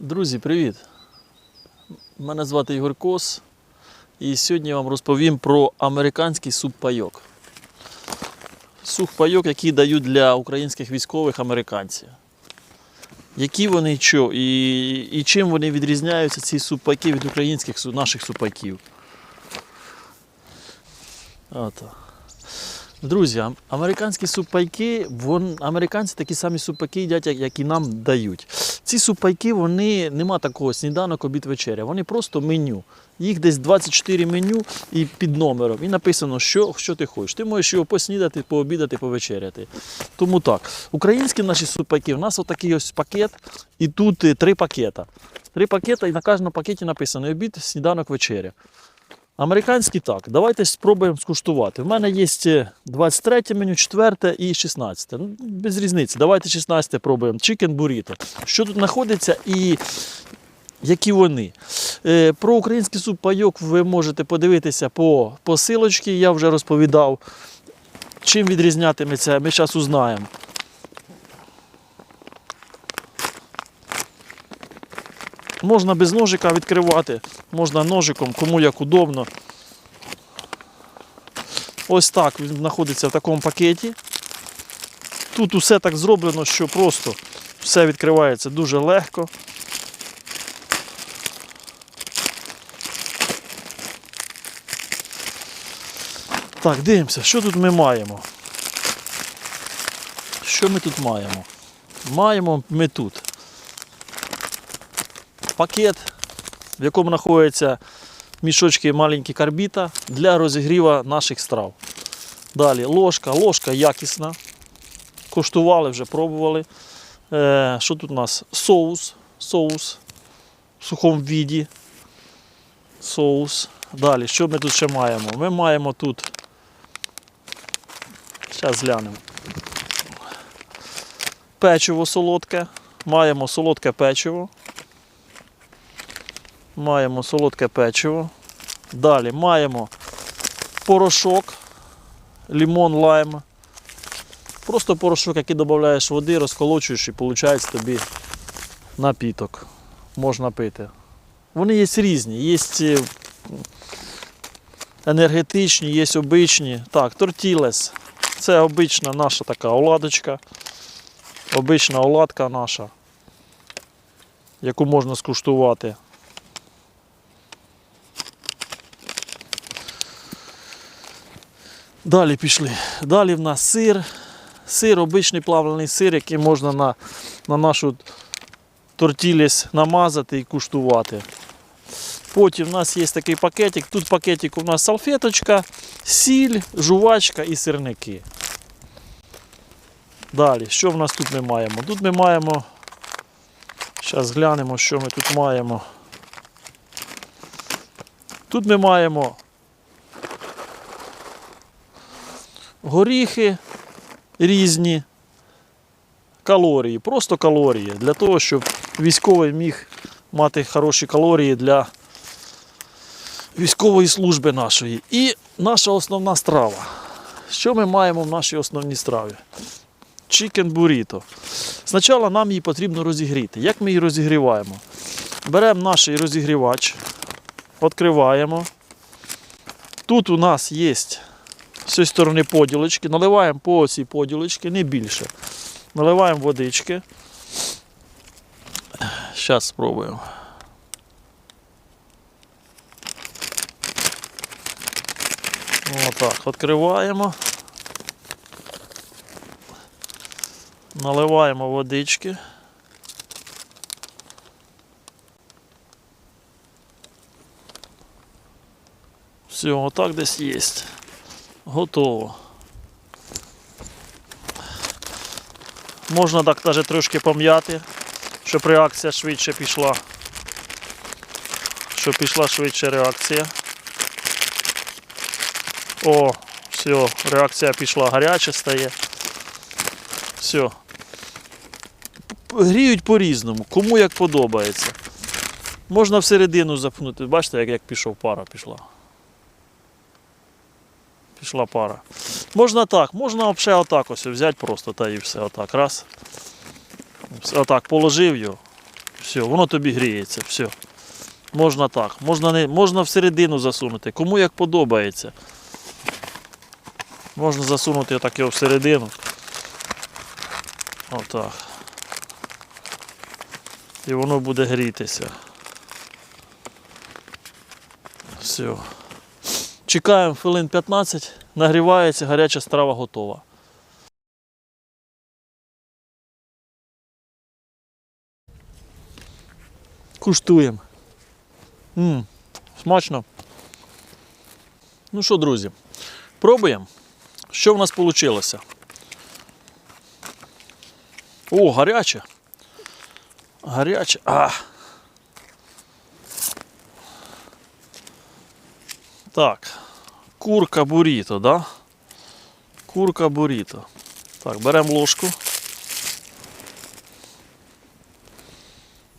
Друзі, привіт! Мене звати Ігор Кос. І сьогодні я вам розповім про американський суп-пайок. Суп-пайок, який дають для українських військових американці. Які вони що, і, і чим вони відрізняються, ці супайки від українських наших супайків. Ото. Друзі, американські супайки, вон, американці такі самі супайки їдять, як, і нам дають. Ці супайки, вони нема такого сніданок, обід вечеря. Вони просто меню. Їх десь 24 меню і під номером. І написано, що, що ти хочеш. Ти можеш його поснідати, пообідати, повечеряти. Тому так. Українські наші супайки, у нас отакий ось пакет, і тут е, три пакета. Три пакета, і на кожному пакеті написано обід, сніданок, вечеря. Американські так. Давайте спробуємо скуштувати. У мене є 23 меню, 4 і 16. Ну, без різниці. Давайте 16 пробуємо. Chicken burrito. Що тут знаходиться і які вони. Е, Про український суп пайок ви можете подивитися по посилочці, я вже розповідав. Чим відрізнятиметься, ми зараз узнаємо. Можна без ножика відкривати, можна ножиком, кому як удобно. Ось так він знаходиться в такому пакеті. Тут усе так зроблено, що просто все відкривається дуже легко. Так, дивимося, що тут ми маємо. Що ми тут маємо? Маємо ми тут пакет, в якому знаходяться мішочки маленькі карбіта для розігріва наших страв. Далі ложка, ложка якісна. Коштували, вже пробували. Е, що тут у нас? Соус. Соус в сухому віді. Соус. Далі, що ми тут ще маємо? Ми маємо тут. Зараз глянемо. Печиво солодке. Маємо солодке печиво. Маємо солодке печиво. Далі маємо порошок, лимон, лайм. Просто порошок, який додаєш води, розколочуєш і виходить тобі напіток. Можна пити. Вони є різні, є е, енергетичні, є обичні. Так, тортілес. Це обична наша така оладочка. Обична оладка наша, яку можна скуштувати. Далі пішли. Далі в нас сир. Сир, обичний плавлений сир, який можна на, на нашу тортіліс намазати і куштувати. Потім в нас є такий пакетик. Тут пакетик у нас салфеточка, сіль, жувачка і сирники. Далі, що в нас тут ми маємо? Тут ми маємо. Зараз глянемо, що ми тут маємо. Тут ми маємо горіхи різні, калорії, просто калорії, для того, щоб військовий міг мати хороші калорії для військової служби нашої. І наша основна страва. Що ми маємо в нашій основній страві? Chicken burrito. Спочатку нам її потрібно розігріти. Як ми її розігріваємо? Беремо наш розігрівач, відкриваємо. Тут у нас є з цієї сторони поділочки, наливаємо по цій поділочці, не більше. Наливаємо водички. Зараз спробуємо. Отак, відкриваємо. Наливаємо водички. Все, отак десь є. Готово. Можна так навіть трошки пом'яти, щоб реакція швидше пішла. Щоб пішла швидше реакція. О, все, реакція пішла, гаряче стає. Все. Гріють по-різному, кому як подобається. Можна всередину запнути. Бачите, як, як пішов пара пішла. Пішла пара. Можна так, можна взагалі отак ось взяти просто та і все. Отак. Раз. Отак, положив його. Все, воно тобі гріється. Все. Можна так. Можна, не, можна всередину засунути. Кому як подобається. Можна засунути отак його всередину. Отак. І воно буде грітися. Все. Чекаємо хвилин 15, нагрівається, гаряча страва готова. Куштуємо. М, смачно. Ну що, друзі, пробуємо. Що в нас вийшло? О, гаряче. Гаряче. А. Так. Курка буріто, да? Курка буріто. Так, беремо ложку.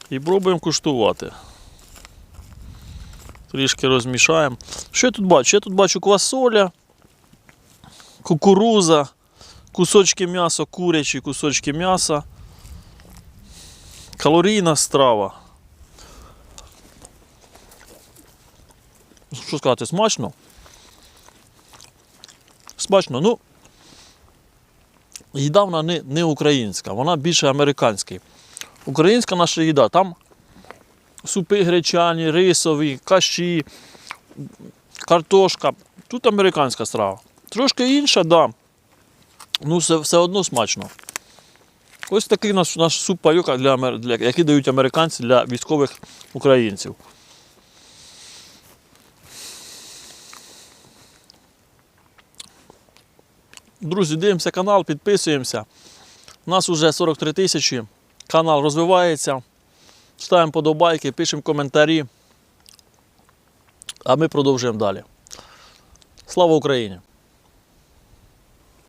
І пробуємо куштувати. Трішки розмішаємо. Що я тут бачу? Я тут бачу квасоля, кукуруза, кусочки м'яса, курячі кусочки м'яса. Калорійна страва. Що сказати, смачно? Смачно, ну. Їда вона не, не українська, вона більше американська. Українська наша їда, там супи гречані, рисові, каші, картошка. Тут американська страва. Трошки інша, да. Ну, все, все одно смачно. Ось такий наш, наш суп пайока, для, для, який дають американці для військових українців. Друзі, дивимося канал, підписуємося. У нас вже 43 тисячі. Канал розвивається. Ставимо подобайки, пишемо коментарі. А ми продовжуємо далі. Слава Україні!